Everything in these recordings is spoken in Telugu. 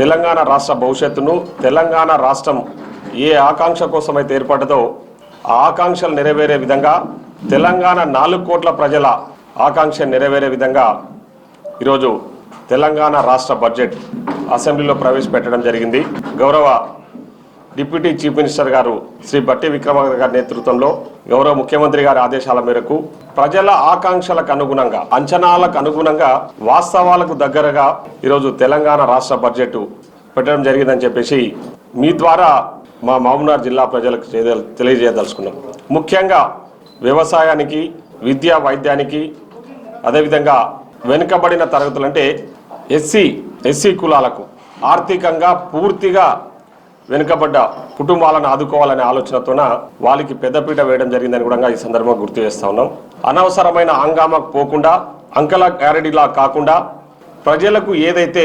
తెలంగాణ రాష్ట్ర భవిష్యత్తును తెలంగాణ రాష్ట్రం ఏ ఆకాంక్ష కోసం అయితే ఏర్పడ్డదో ఆ ఆకాంక్షలు నెరవేరే విధంగా తెలంగాణ నాలుగు కోట్ల ప్రజల ఆకాంక్ష నెరవేరే విధంగా ఈరోజు తెలంగాణ రాష్ట్ర బడ్జెట్ అసెంబ్లీలో ప్రవేశపెట్టడం జరిగింది. గౌరవ డిప్యూటీ చీఫ్ మినిస్టర్ గారు శ్రీ బట్టి విక్రమార్క గారి నేతృత్వంలో గౌరవ ముఖ్యమంత్రి గారి ఆదేశాల మేరకు ప్రజల ఆకాంక్షలకు అనుగుణంగా అంచనాలకు అనుగుణంగా వాస్తవాలకు దగ్గరగా ఈరోజు తెలంగాణ రాష్ట్ర బడ్జెట్ పెట్టడం జరిగిందని చెప్పేసి మీ ద్వారా మా మహబూబ్నగర్ జిల్లా ప్రజలకు తెలియజేయదలుచుకున్నాం. ముఖ్యంగా వ్యవసాయానికి విద్యా వైద్యానికి అదేవిధంగా వెనుకబడిన తరగతులు అంటే ఎస్సీ ఎస్సీ కులాలకు ఆర్థికంగా పూర్తిగా వెనుకబడ్డ కుటుంబాలను ఆదుకోవాలనే ఆలోచనతోన వాళ్ళకి పెద్దపీట వేయడం జరిగిందని కూడా ఈ సందర్భంగా గుర్తు చేస్తా ఉన్నాం. అనవసరమైన హంగామాకు పోకుండా అంకల క్యారెడీలా కాకుండా ప్రజలకు ఏదైతే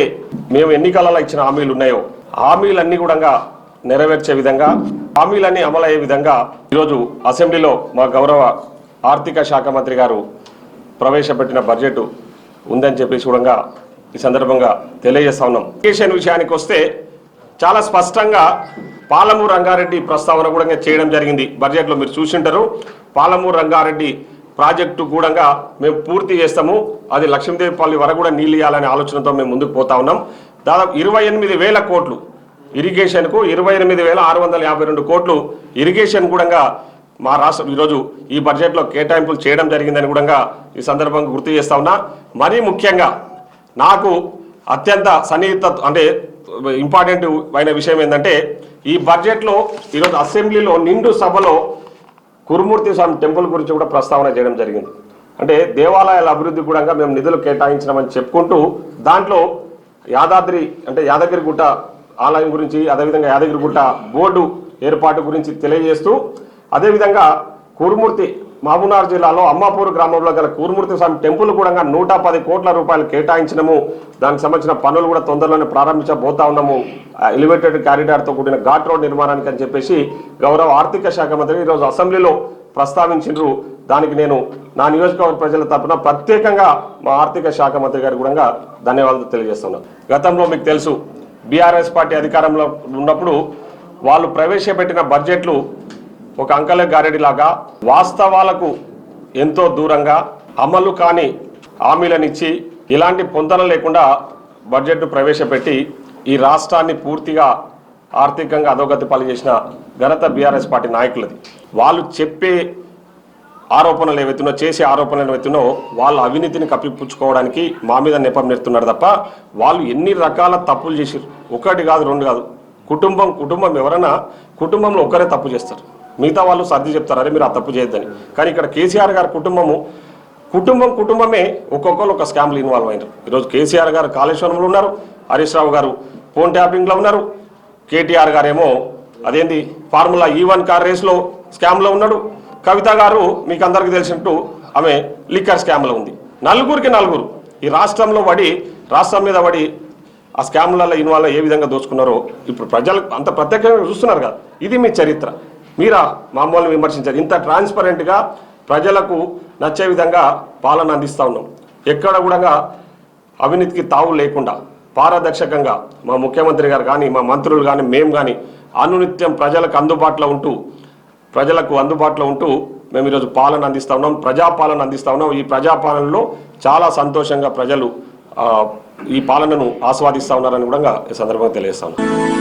మేము ఎన్నికలలో ఇచ్చిన హామీలు ఉన్నాయో హామీలన్నీ కూడా నెరవేర్చే విధంగా హామీలన్నీ అమలయ్యే విధంగా ఈరోజు అసెంబ్లీలో మా గౌరవ ఆర్థిక శాఖ మంత్రి గారు ప్రవేశపెట్టిన బడ్జెట్ ఉందని చెప్పేసి కూడా ఈ సందర్భంగా తెలియజేస్తా ఉన్నాం. ఎడ్యుకేషన్ విషయానికి వస్తే చాలా స్పష్టంగా పాలమూరు రంగారెడ్డి ప్రస్తావన కూడా చేయడం జరిగింది. బడ్జెట్లో మీరు చూసింటారు. పాలమూరు రంగారెడ్డి ప్రాజెక్టు కూడా మేము పూర్తి చేస్తాము. అది లక్ష్మీదేవిపల్లి వరకు కూడా నీళ్ళు ఇవ్వాలనే ఆలోచనతో మేము ముందుకు పోతా ఉన్నాం. దాదాపు ఇరవై ఎనిమిది వేల కోట్లు ఇరిగేషన్కు ఇరవై ఎనిమిది వేల ఆరు వందల యాభై రెండు కోట్లు ఇరిగేషన్ కూడా మా రాష్ట్రం ఈరోజు ఈ బడ్జెట్లో కేటాయింపులు చేయడం జరిగిందని కూడా ఈ సందర్భంగా గుర్తు చేస్తా ఉన్నా. మరీ ముఖ్యంగా నాకు అత్యంత సన్నిహిత అంటే ఇంపార్టెంట్ అయిన విషయం ఏంటంటే ఈ బడ్జెట్లో ఈరోజు అసెంబ్లీలో నిండు సభలో కురుమూర్తి స్వామి టెంపుల్ గురించి కూడా ప్రస్తావన చేయడం జరిగింది. అంటే దేవాలయాల అభివృద్ధి కూడా మేము నిధులు కేటాయించినామని చెప్పుకుంటూ దాంట్లో యాదాద్రి అంటే యాదగిరిగుట్ట ఆలయం గురించి అదేవిధంగా యాదగిరిగుట్ట బోర్డు ఏర్పాటు గురించి తెలియజేస్తూ అదేవిధంగా కురుమూర్తి మహబూబ్నగర్ జిల్లాలో అమ్మాపూర్ గ్రామంలో గల కూరుమూర్తి స్వామి టెంపుల్ కూడా నూట పది కోట్ల రూపాయలు కేటాయించినము. దానికి సంబంధించిన పనులు కూడా తొందరలోనే ప్రారంభించబోతా ఉన్నాము. ఎలివేటెడ్ కారిడార్తో కూడిన ఘాట్ రోడ్ నిర్మాణానికి అని చెప్పేసి గౌరవ ఆర్థిక శాఖ మంత్రి ఈరోజు అసెంబ్లీలో ప్రస్తావించిండ్రు. దానికి నేను నా నియోజకవర్గ ప్రజల తరఫున ప్రత్యేకంగా మా ఆర్థిక శాఖ మంత్రి గారు కూడా ధన్యవాదాలు తెలియజేస్తున్నాను గతంలో మీకు తెలుసు బీఆర్ఎస్ పార్టీ అధికారంలో ఉన్నప్పుడు వాళ్ళు ప్రవేశపెట్టిన బడ్జెట్లు ఒక అంకల గారెడిలాగా వాస్తవాలకు ఎంతో దూరంగా అమలు కాని హామీలనిచ్చి ఇలాంటి పొందన లేకుండా బడ్జెట్ను ప్రవేశపెట్టి ఈ రాష్ట్రాన్ని పూర్తిగా ఆర్థికంగా అధోగతి పాలు చేసిన ఘనత బీఆర్ఎస్ పార్టీ నాయకులది. వాళ్ళు చెప్పే ఆరోపణలు ఏవైతున్నో చేసే ఆరోపణలు ఏవైతున్నో వాళ్ళ అవినీతిని కప్పిపుచ్చుకోవడానికి మా మీద నెపం నెడుతున్నారు తప్ప వాళ్ళు ఎన్ని రకాల తప్పులు చేసారు ఒకటి కాదు రెండు కాదు. కుటుంబం కుటుంబం ఎవరైనా కుటుంబంలో ఒక్కరే తప్పు చేస్తారు. మిగతా వాళ్ళు సర్ది చెప్తారు అరే మీరు ఆ తప్పు చేయొద్దని. కానీ ఇక్కడ కేసీఆర్ గారి కుటుంబము కుటుంబం కుటుంబమే ఒక్కొక్కరు ఒక స్కామ్లు ఇన్వాల్వ్ అయినారు. ఈరోజు కేసీఆర్ గారు కాళేశ్వరంలో ఉన్నారు హరీష్ రావు గారు ఫోన్ ట్యాపింగ్లో ఉన్నారు కేటీఆర్ గారేమో అదేంది formula e E one car రేస్లో స్కామ్లో ఉన్నాడు. కవిత గారు మీకు అందరికీ తెలిసినట్టు ఆమె లిక్కర్ స్కామ్లో ఉంది. నలుగురికి నలుగురు. ఈ రాష్ట్రంలో పడి రాష్ట్రం మీద పడి ఆ స్కామ్లలో ఇన్వాల్వ్ ఏ విధంగా దోచుకున్నారో ఇప్పుడు ప్రజలు అంత ప్రత్యేకంగా చూస్తున్నారు కదా. ఇది మీ చరిత్ర. మీరా మామూలు విమర్శించారు. ఇంత ట్రాన్స్పరెంట్గా ప్రజలకు నచ్చే విధంగా పాలన అందిస్తూ ఉన్నాం. ఎక్కడ కూడా అవినీతికి తావు లేకుండా పారదర్శకంగా మా ముఖ్యమంత్రి గారు కానీ మా మంత్రులు కానీ మేము కానీ అనునిత్యం ప్రజలకు అందుబాటులో ఉంటూ ప్రజలకు అందుబాటులో ఉంటూ మేము ఈరోజు పాలన అందిస్తా ఉన్నాం. ప్రజాపాలన అందిస్తా ఉన్నాం. ఈ ప్రజాపాలనలో చాలా సంతోషంగా ప్రజలు ఈ పాలనను ఆస్వాదిస్తూ ఉన్నారని కూడా ఈ సందర్భంగా తెలియజేస్తాను